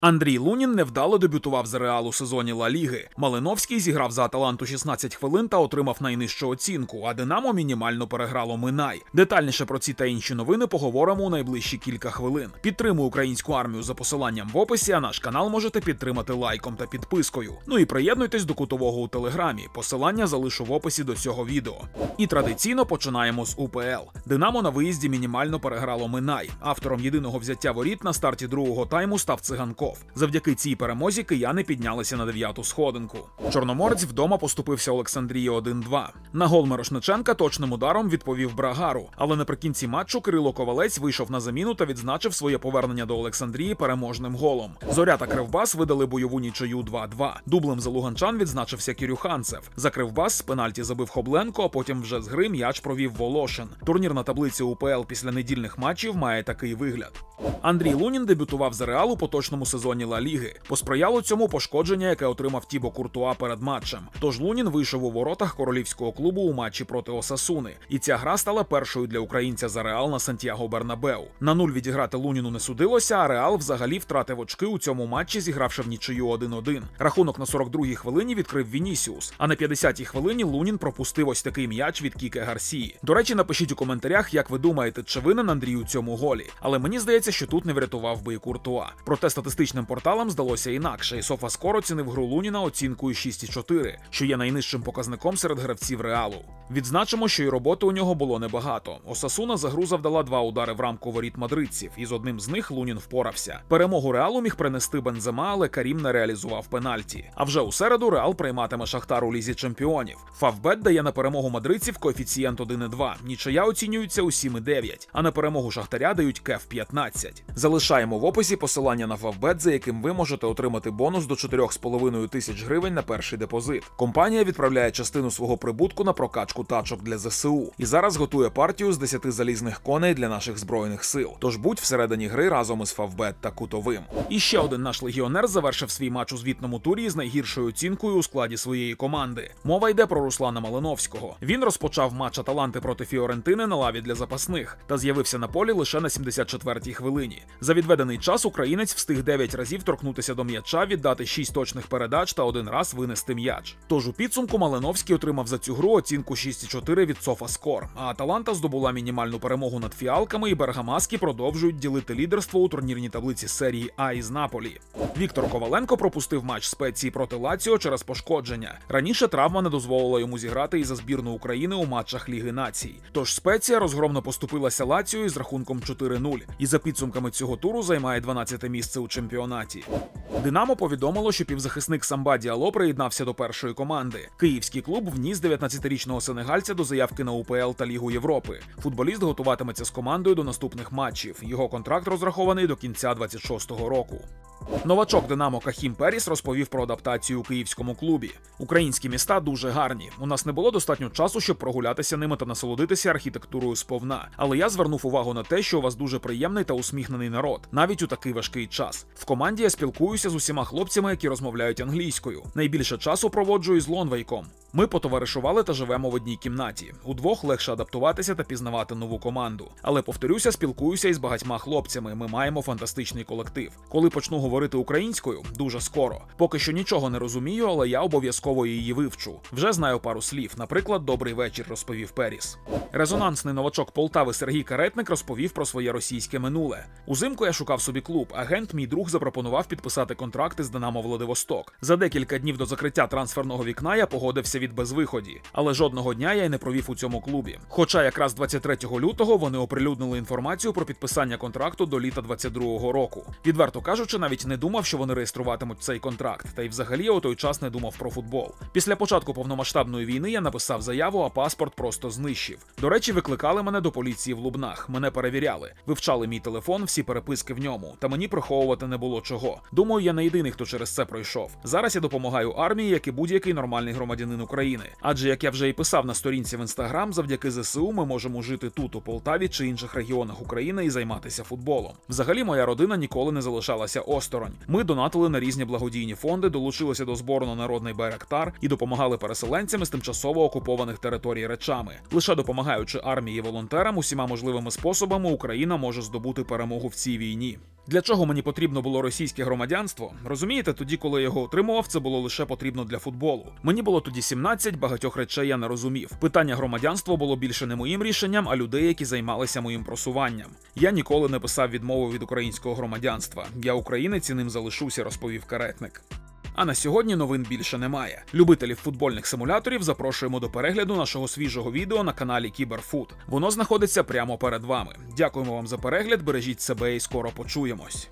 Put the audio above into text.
Андрій Лунін невдало дебютував за Реал у сезоні Ла Ліги. Малиновський зіграв за Аталанту 16 хвилин та отримав найнижчу оцінку, а Динамо мінімально переграло Минай. Детальніше про ці та інші новини поговоримо у найближчі кілька хвилин. Підтримуй українську армію за посиланням в описі, а наш канал можете підтримати лайком та підпискою. Ну і приєднуйтесь до кутового у телеграмі. Посилання залишу в описі до цього відео. І традиційно починаємо з УПЛ. Динамо на виїзді мінімально переграло Минай. Автором єдиного взяття воріт на старті другого тайму став циганков. Завдяки цій перемозі кияни піднялися на дев'яту сходинку. Чорноморець вдома поступився Олександрії 1-2. На гол Мирошниченка точним ударом відповів Брагару. Але наприкінці матчу Кирило Ковалець вийшов на заміну та відзначив своє повернення до Олександрії переможним голом. Зоря та Кривбас видали бойову нічию 2-2. Дублем за Луганчан відзначився Кірюханцев. За Кривбас з пенальті забив Хобленко, а потім вже з гри м'яч провів Волошин. Турнірна таблиця УПЛ після недільних матчів має такий вигляд. Андрій Лунін дебютував за Реал у поточному сезоні Ла Ліги. Посприяло цьому пошкодження, яке отримав Тібо Куртуа перед матчем. Тож Лунін вийшов у воротах королівського клубу у матчі проти Осасуни. І ця гра стала першою для українця за Реал на Сантьяго Бернабеу. На нуль відіграти Луніну не судилося, а Реал взагалі втратив очки у цьому матчі, зігравши в нічию 1-1. Рахунок на 42-й хвилині відкрив Вінісіус. А на 50-й хвилині Лунін пропустив ось такий м'яч від Кіке Гарсії. До речі, напишіть у коментарях, як ви думаєте, чи винен Андрій у цьому голі. Але мені здається, що тут не врятував би і Куртуа. Проте статистичним порталам здалося інакше, і Софаскор оцінив гру Луніна оцінкою 6,4, що є найнижчим показником серед гравців реалу. Відзначимо, що і роботи у нього було небагато. Осасуна за гру завдала два удари в рамку воріт мадридців, і з одним з них Лунін впорався. Перемогу реалу міг принести Бензема, але Карім не реалізував пенальті. А вже у середу Реал прийматиме Шахтар у лізі чемпіонів. Фавбет дає на перемогу мадридців коефіцієнт 1,2. Нічия оцінюється у 7,9, а на перемогу Шахтаря дають кеф 15. Залишаємо в описі посилання на Фавбет, за яким ви можете отримати бонус до 4,5 тисяч гривень на перший депозит. Компанія відправляє частину свого прибутку на прокачку тачок для ЗСУ і зараз готує партію з 10 залізних коней для наших збройних сил. Тож будь всередині гри разом із Фавбет та Кутовим. І ще один наш легіонер завершив свій матч у звітному турі з найгіршою оцінкою у складі своєї команди. Мова йде про Руслана Малиновського. Він розпочав матч Аталанти проти Фіорентини на лаві для запасних та з'явився на полі лише на 74-й хвилині. За відведений час українець встиг 9 разів торкнутися до м'яча, віддати 6 точних передач та один раз винести м'яч. Тож у підсумку Малиновський отримав за цю гру оцінку 6,4 від Софаскор. А Аталанта здобула мінімальну перемогу над фіалками, і Бергамаски продовжують ділити лідерство у турнірній таблиці серії А із Наполі. Віктор Коваленко пропустив матч спеції проти Лаціо через пошкодження. Раніше травма не дозволила йому зіграти і за збірну України у матчах Ліги Націй. Тож спеція розгромно поступилася Лаціо із рахунком 4-0. І за підсумками цього туру займає 12 місце у чемпіонаті. Динамо повідомило, що півзахисник Самба Діало приєднався до першої команди. Київський клуб вніс 19-річного сенегальця до заявки на УПЛ та Лігу Європи. Футболіст готуватиметься з командою до наступних матчів. Його контракт розрахований до кінця 26-го року. Новачок Динамо Кахім Періс розповів про адаптацію у київському клубі. Українські міста дуже гарні. У нас не було достатньо часу, щоб прогулятися ними та насолодитися архітектурою сповна. Але я звернув увагу на те, що у вас дуже приємний та усміхнений народ, навіть у такий важкий час. В команді я спілкуюся з усіма хлопцями, які розмовляють англійською. Найбільше часу проводжу із Лонвейком. Ми потоваришували та живемо в одній кімнаті. Удвох легше адаптуватися та пізнавати нову команду. Але повторюся, спілкуюся із багатьма хлопцями. Ми маємо фантастичний колектив. Коли почну говорити українською, дуже скоро. Поки що нічого не розумію, але я обов'язково її вивчу. Вже знаю пару слів. Наприклад, добрий вечір, розповів Періс. Резонансний новачок Полтави Сергій Каретник розповів про своє російське минуле. Узимку я шукав собі клуб. Агент, мій друг, запропонував підписати контракти з Динамо Владивосток. За декілька днів до закриття трансферного вікна я погодився від безвиході, але жодного дня я й не провів у цьому клубі. Хоча якраз 23 лютого вони оприлюднили інформацію про підписання контракту до літа 22-го року. Відверто кажучи, навіть не думав, що вони реєструватимуть цей контракт, та й взагалі у той час не думав про футбол. Після початку повномасштабної війни я написав заяву, а паспорт просто знищив. До речі, викликали мене до поліції в Лубнах. Мене перевіряли, вивчали мій телефон, всі переписки в ньому, та мені приховувати не було чого. Думаю, я не єдиний, хто через це пройшов. Зараз я допомагаю армії, як і будь-який нормальний громадянин України. Адже як я вже і писав на сторінці в інстаграм, завдяки ЗСУ ми можемо жити тут, у Полтаві чи інших регіонах України і займатися футболом. Взагалі, моя родина ніколи не залишалася осторонь. Ми донатили на різні благодійні фонди, долучилися до збору на народний Байрактар і допомагали переселенцям з тимчасово окупованих територій речами. Лише допомагаючи армії волонтерам усіма можливими способами, Україна може здобути перемогу в цій війні. Для чого мені потрібно було російське громадянство? Розумієте, тоді, коли я його отримував, це було лише потрібно для футболу. Мені було тоді 17, багатьох речей я не розумів. Питання громадянства було більше не моїм рішенням, а людей, які займалися моїм просуванням. Я ніколи не писав відмову від українського громадянства. Я українець і ним залишуся, розповів каретник. А на сьогодні новин більше немає. Любителів футбольних симуляторів запрошуємо до перегляду нашого свіжого відео на каналі Кіберфут. Воно знаходиться прямо перед вами. Дякуємо вам за перегляд, бережіть себе і скоро почуємось.